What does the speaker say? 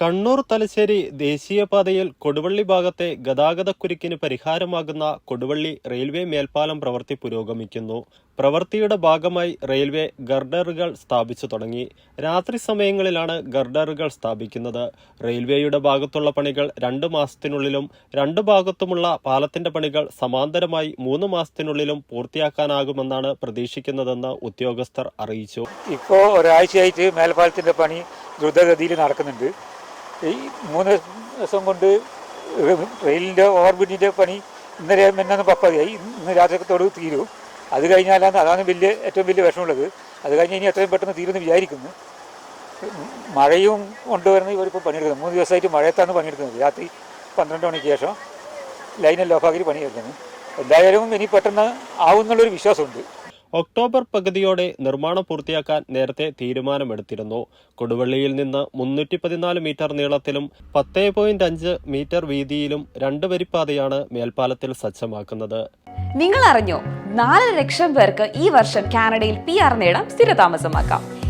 കണ്ണൂർ തലശ്ശേരി ദേശീയപാതയിൽ കൊടുവള്ളി ഭാഗത്തെ ഗതാഗതക്കുരുക്കിന് പരിഹാരമാകുന്ന കൊടുവള്ളി റെയിൽവേ മേൽപ്പാലം പ്രവൃത്തി പുരോഗമിക്കുന്നു. പ്രവൃത്തിയുടെ ഭാഗമായി റെയിൽവേ ഗർഡറുകൾ സ്ഥാപിച്ചു തുടങ്ങി. രാത്രി സമയങ്ങളിലാണ് ഗർഡറുകൾ സ്ഥാപിക്കുന്നത്. റെയിൽവേയുടെ ഭാഗത്തുള്ള പണികൾ രണ്ട് മാസത്തിനുള്ളിലും രണ്ട് ഭാഗത്തുമുള്ള പാലത്തിന്റെ പണികൾ സമാന്തരമായി മൂന്ന് മാസത്തിനുള്ളിലും പൂർത്തിയാക്കാനാകുമെന്നാണ് പ്രതീക്ഷിക്കുന്നതെന്ന് ഉദ്യോഗസ്ഥർ അറിയിച്ചു. ഇപ്പോൾ ഒരാഴ്ചയായിട്ട് മേൽപ്പാലത്തിന്റെ പണി ദ്രുതഗതിയിൽ നടക്കുന്നുണ്ട്. ഈ മൂന്ന് ദിവസം കൊണ്ട് റെയിലിന്റെ ഓവർബ്രിഡിന്റെ പണി ഇന്നലെ മെന്നു പപ്പതിയായി ഇന്ന് രാത്രിക്കത്തോട് തീരും. അത് കഴിഞ്ഞാലാണ് അതാണ് വലിയ ഏറ്റവും വലിയ വിഷമമുള്ളത്. അത് കഴിഞ്ഞ് ഇനി എത്രയും പെട്ടെന്ന് തീരുമെന്ന് വിചാരിക്കുന്നു. മഴയും കൊണ്ടുവരുന്ന ഇവരിപ്പോൾ പണിയെടുക്കുന്നത്. മൂന്ന് ദിവസമായിട്ട് മഴയത്താണ് പണിയെടുക്കുന്നത്. രാത്രി പന്ത്രണ്ട് മണിക്ക് ശേഷം ലൈനെല്ലാം ഓഫാക്കി പണിയെടുക്കുന്നത് എന്തായാലും ഇനി പെട്ടെന്ന് ആവുമെന്നുള്ളൊരു വിശ്വാസമുണ്ട്. ഒക്ടോബർ പകുതിയോടെ നിർമ്മാണം പൂർത്തിയാക്കാൻ നേരത്തെ തീരുമാനമെടുത്തിരുന്നു. കൊടുവള്ളിയിൽ നിന്ന് മുന്നൂറ്റി പതിനാല് മീറ്റർ നീളത്തിലും പത്തേ പോയിന്റ് അഞ്ച് മീറ്റർ വീതിയിലും രണ്ട് വരിപ്പാതയാണ് മേൽപ്പാലത്തിൽ സജ്ജമാക്കുന്നത്. നിങ്ങൾ അറിഞ്ഞോ? നാല് ലക്ഷം പേർക്ക് ഈ വർഷം കാനഡയിൽ പി ആർ നേടാം സ്ഥിരതാമസമാക്കാം.